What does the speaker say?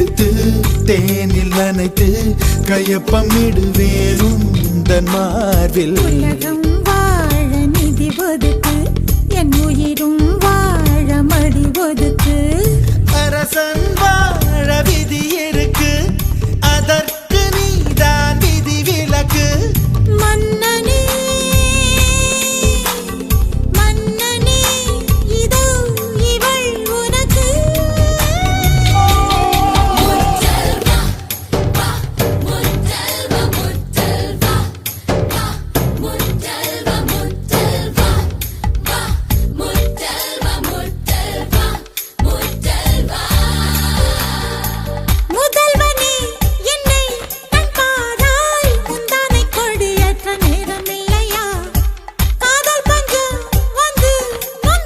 எடுத்து தேனில் அனைத்து கையப்பம் இடுவேனும் தன் மார்பில். உலகம்